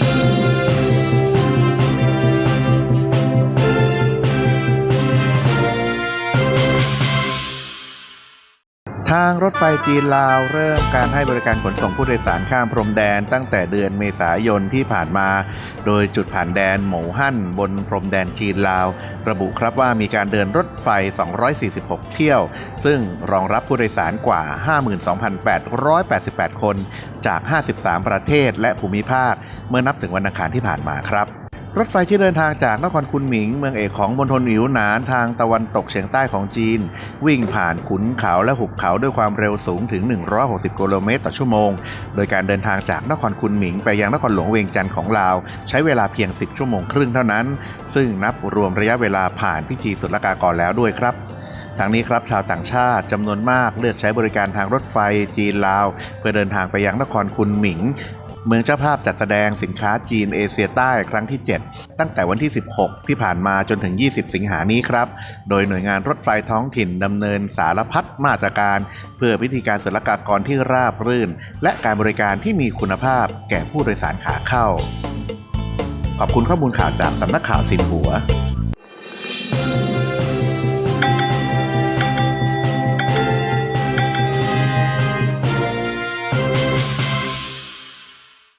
Thank you. ทางรถไฟจีนลาวเริ่มการให้บริการขนส่งผู้โดยสารข้ามพรมแดนตั้งแต่เดือนเมษายนที่ผ่านมา โดยจุดผ่านแดนหมูหั่นบนพรมแดนจีนลาว ระบุครับว่ามีการเดินรถไฟ 246 เที่ยว ซึ่งรองรับผู้โดยสารกว่า 52,888 คนจาก 53 ประเทศและภูมิภาค เมื่อนับถึงวันอังคารที่ผ่านมาครับ รถไฟที่เดินทางจากนครคุนหมิง เมืองเอกของมณฑลหนิวหนานทางตะวันตกเฉียงใต้ของจีน วิ่งผ่านขุนเขาและหุบเขาด้วยความเร็วสูงถึง 160 กิโลเมตรต่อชั่วโมง โดยการเดินทางจากนครคุนหมิง ไปยังนครหลวงเวียงจันทร์ของลาว ใช้เวลาเพียง 10 ชั่วโมงครึ่งเท่านั้น ซึ่งนับรวมระยะเวลาผ่านพิธีศุลกากรแล้วด้วยครับทางนี้ครับชาวต่างชาติจำนวนมากเลือกใช้บริการทางรถไฟจีนลาว เพื่อเดินทางไปยังนครคุนหมิง เมืองเจ้าภาพจัดแสดงสินค้าจีนเอเชียใต้ครั้งที่ 7 ตั้งแต่วันที่ 16 ที่ผ่านมาจนถึง 20 สิงหานี้ครับ โดยหน่วยงานรถไฟท้องถิ่นดำเนินสารพัดมาตรการ เพื่อพิธีการศุลกากรที่ราบรื่น และการบริการที่มีคุณภาพแก่ผู้โดยสารขาเข้า ขอบคุณข้อมูลข่าวจากสำนักข่าวสินหัว